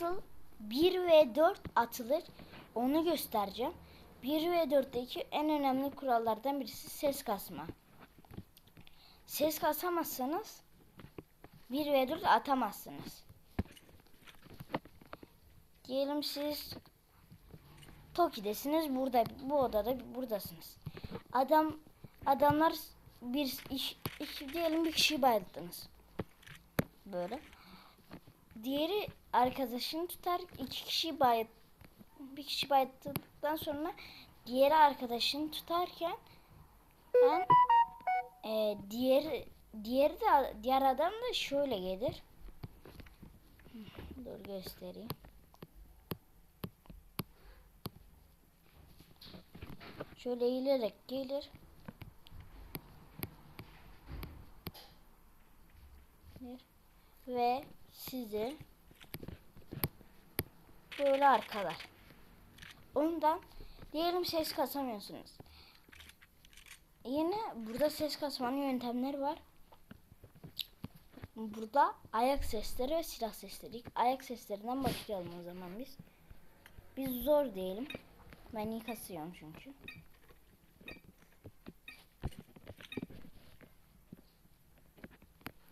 nasıl 1 ve 4 atılır onu göstereceğim. 1 ve 4'teki en önemli kurallardan birisi ses kasma. Ses kasamazsanız 1 ve 4 atamazsınız. Diyelim siz Toki'desiniz burada bu odada buradasınız. Adam adamlar bir iş, iki, diyelim bir kişiyi bayılttınız. Böyle. Diğeri arkadaşını tutar. iki kişi bayıt bir kişi bayılttıktan sonra diğeri arkadaşını tutarken ben e, diğer diğeri de diğer adam da şöyle gelir. Dur göstereyim. Şöyle eğilerek gelir. Ve sizi böyle arkalar. Ondan diyelim ses kasamıyorsunuz. Yine burada ses kasmanın yöntemleri var. Burada ayak sesleri ve silah sesleri. Ayak seslerinden başlayalım o zaman biz. Biz zor diyelim. Ben iyi kasıyorum çünkü.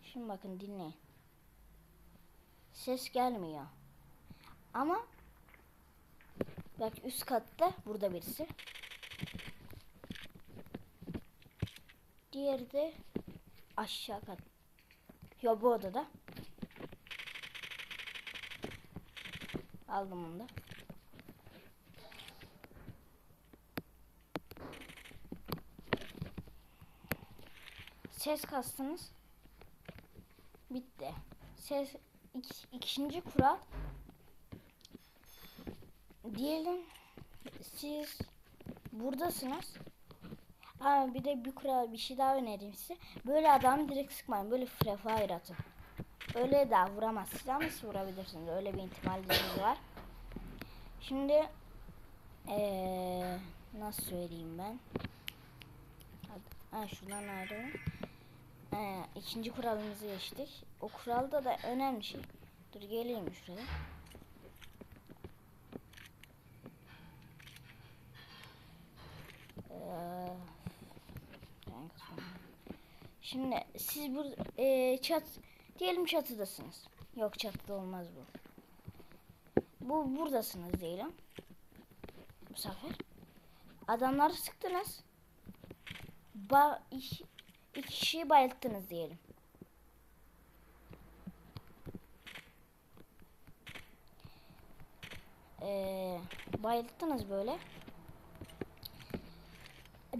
Şimdi bakın dinleyin. Ses gelmiyor. Ama bak üst katta burada birisi. Diğeri de aşağı kat. Ya bu odada. Aldım onu da. Ses kastınız. Bitti. Ses iki, ikinci kural. Diyelim siz buradasınız. Ha bir de bir kural bir şey daha önereyim size. Böyle adamı direkt sıkmayın. Böyle frefire atın. Öyle daha vuramazsınız ama siz vurabilirsiniz. Öyle bir ihtimaliniz var. Şimdi ee, nasıl söyleyeyim ben? Ha şuradan ayrılalım. Ee, ikinci kuralımızı geçtik. O kuralda da önemli şey. Dur geleyim şuraya. Ee, Şimdi siz bu e, çat diyelim çatıdasınız. Yok çatıda olmaz bu. Bu buradasınız diyelim. Bu sefer adamları sıktınız. Ba iki, iki kişiyi bayılttınız diyelim. Ee, bayılttınız böyle.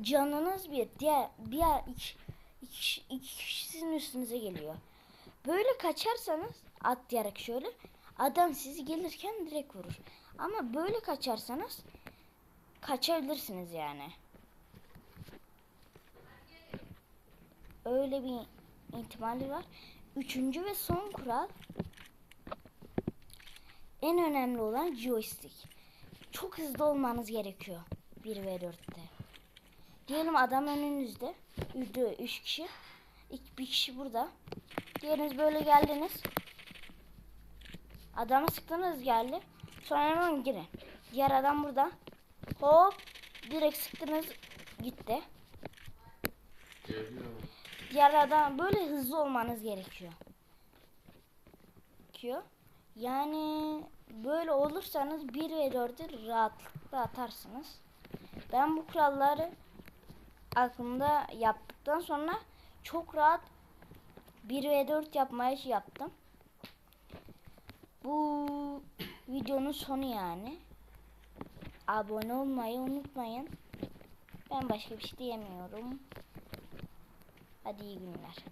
Canınız bir diğer bir iki, iki, iki kişisinin üstünüze geliyor. Böyle kaçarsanız atlayarak şöyle adam sizi gelirken direkt vurur. Ama böyle kaçarsanız kaçabilirsiniz yani. Öyle bir ihtimali var. Üçüncü ve son kural en önemli olan joystick. Çok hızlı olmanız gerekiyor 1 ve 4'te. Diyelim adam önünüzde. 3 kişi. Bir kişi burada. Diğeriniz böyle geldiniz. Adamı sıktınız geldi. Sonra hemen girin. Diğer adam burada. Hop. Direkt sıktınız. Gitti. Diğer adam böyle hızlı olmanız gerekiyor. Yani böyle olursanız 1 ve 4'ü rahatlıkla atarsınız. Ben bu kuralları aklımda yaptıktan sonra çok rahat 1 ve 4 yapmaya yaptım. Bu videonun sonu yani. Abone olmayı unutmayın. Ben başka bir şey diyemiyorum. Hadi iyi günler.